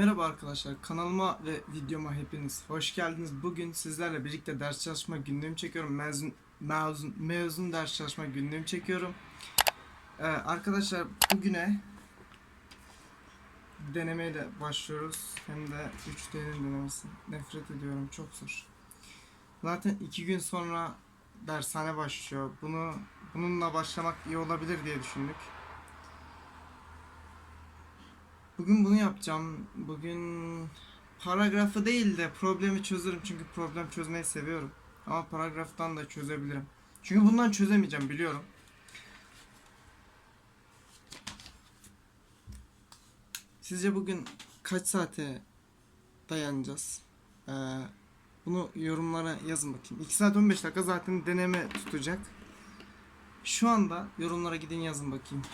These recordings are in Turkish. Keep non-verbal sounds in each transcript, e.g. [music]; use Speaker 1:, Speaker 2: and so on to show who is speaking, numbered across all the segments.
Speaker 1: Merhaba arkadaşlar kanalıma ve videoma hepiniz hoş geldiniz. Bugün sizlerle birlikte ders çalışma günlüğüm çekiyorum. Mezun mezun mezun ders çalışma günlüğüm çekiyorum. Ee, arkadaşlar bugüne denemeyle başlıyoruz. Hem de 3D'nin denemesi. Nefret ediyorum çok zor. Zaten iki gün sonra dershane başlıyor. Bunu bununla başlamak iyi olabilir diye düşündük. Bugün bunu yapacağım. Bugün paragrafı değil de problemi çözerim çünkü problem çözmeyi seviyorum. Ama paragraftan da çözebilirim. Çünkü bundan çözemeyeceğim biliyorum. Sizce bugün kaç saate dayanacağız? Ee, bunu yorumlara yazın bakayım. 2 saat 15 dakika zaten deneme tutacak. Şu anda yorumlara gidin yazın bakayım.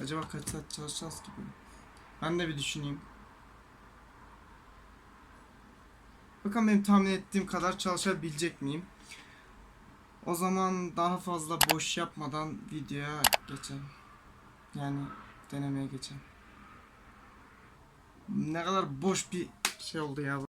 Speaker 1: Acaba kaç saat çalışacağız gibi? Ben de bir düşüneyim. Bakalım benim tahmin ettiğim kadar çalışabilecek miyim? O zaman daha fazla boş yapmadan videoya geçelim. Yani denemeye geçelim. Ne kadar boş bir şey oldu ya. bu.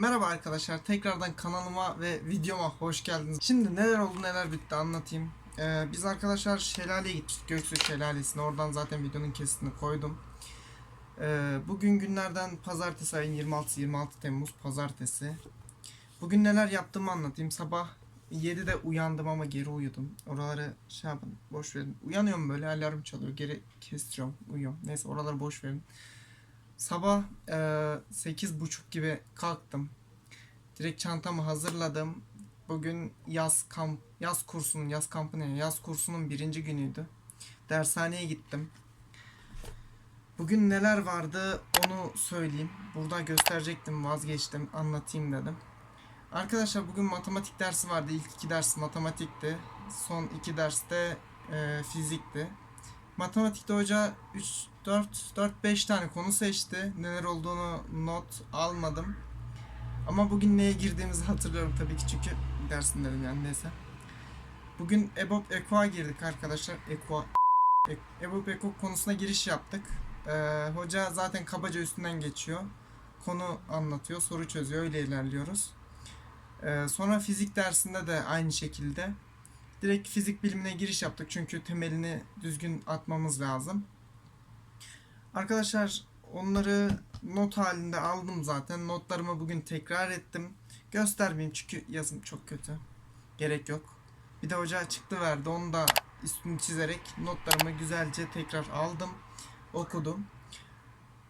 Speaker 1: Merhaba arkadaşlar, tekrardan kanalıma ve videoma hoş geldiniz. Şimdi neler oldu neler bitti anlatayım. Ee, biz arkadaşlar şelaleye gittik, Göksu Şelalesi'ne. Oradan zaten videonun kesitini koydum. Ee, bugün günlerden pazartesi ayın 26 26 Temmuz pazartesi. Bugün neler yaptığımı anlatayım. Sabah 7'de uyandım ama geri uyudum. Oraları şey yapın, boş verin. Uyanıyorum böyle alarm çalıyor, geri kestiriyorum, uyuyorum. Neyse oraları boş verin. Sabah sekiz buçuk gibi kalktım. Direkt çantamı hazırladım. Bugün yaz kamp yaz kursunun yaz kampı ne? Yaz kursunun birinci günüydü. Dershaneye gittim. Bugün neler vardı onu söyleyeyim. Burada gösterecektim vazgeçtim anlatayım dedim. Arkadaşlar bugün matematik dersi vardı. İlk iki ders matematikti. Son iki derste eee, fizikti. Matematikte hoca 3 4 4 5 tane konu seçti. Neler olduğunu not almadım. Ama bugün neye girdiğimizi [laughs] hatırlıyorum tabii ki çünkü dersindedim yani neyse. Bugün EBOB EKO'ya girdik arkadaşlar. EKO E- EBOB EKO konusuna giriş yaptık. Ee, hoca zaten kabaca üstünden geçiyor. Konu anlatıyor, soru çözüyor, öyle ilerliyoruz. Ee, sonra fizik dersinde de aynı şekilde direkt fizik bilimine giriş yaptık çünkü temelini düzgün atmamız lazım. Arkadaşlar onları not halinde aldım zaten. Notlarımı bugün tekrar ettim. Göstermeyeyim çünkü yazım çok kötü. Gerek yok. Bir de hoca çıktı verdi. Onu da üstünü çizerek notlarımı güzelce tekrar aldım. Okudum.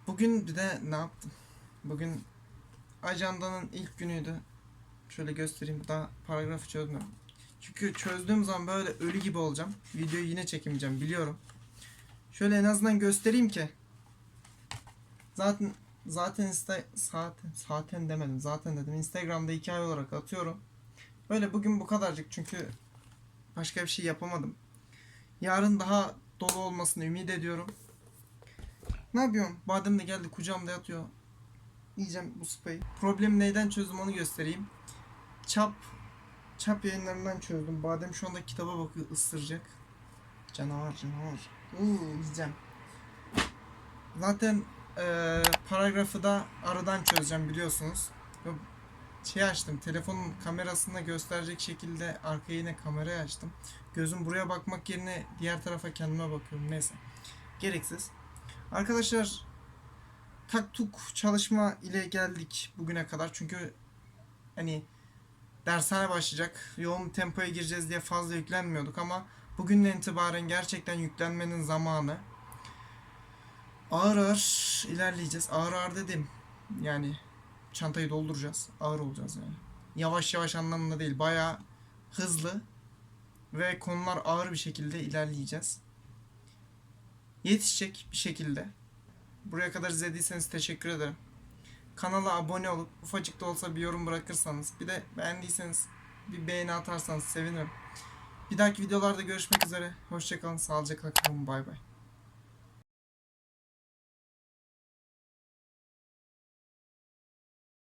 Speaker 1: Bugün bir de ne yaptım? Bugün ajandanın ilk günüydü. Şöyle göstereyim. Daha paragrafı çözmüyorum. Çünkü çözdüğüm zaman böyle ölü gibi olacağım. Videoyu yine çekemeyeceğim biliyorum. Şöyle en azından göstereyim ki. Zaten zaten iste zaten zaten demedim. Zaten dedim. Instagram'da hikaye olarak atıyorum. Böyle bugün bu kadarcık çünkü başka bir şey yapamadım. Yarın daha dolu olmasını ümit ediyorum. Ne yapıyorum? Badem de geldi kucağımda yatıyor. Yiyeceğim bu sıpayı. Problemi neyden çözdüm onu göstereyim. Çap Çap yayınlarından çözdüm. Badem şu anda kitaba bakıyor, ısıracak. Canavar canavar. Uuu yiyeceğim. Zaten eee, paragrafı da aradan çözeceğim biliyorsunuz. Şey açtım, telefonun kamerasında gösterecek şekilde arkaya yine kamerayı açtım. Gözüm buraya bakmak yerine diğer tarafa kendime bakıyorum. Neyse. Gereksiz. Arkadaşlar taktuk çalışma ile geldik bugüne kadar. Çünkü hani dershane başlayacak. Yoğun tempoya gireceğiz diye fazla yüklenmiyorduk ama bugünden itibaren gerçekten yüklenmenin zamanı. Ağır ağır ilerleyeceğiz. Ağır ağır dedim. Yani çantayı dolduracağız. Ağır olacağız yani. Yavaş yavaş anlamında değil. Bayağı hızlı ve konular ağır bir şekilde ilerleyeceğiz. Yetişecek bir şekilde. Buraya kadar izlediyseniz teşekkür ederim. Kanala abone olup ufacık da olsa bir yorum bırakırsanız bir de beğendiyseniz bir beğeni atarsanız sevinirim. Bir dahaki videolarda görüşmek üzere. Hoşçakalın, sağlıcakla kalın. Bay bay.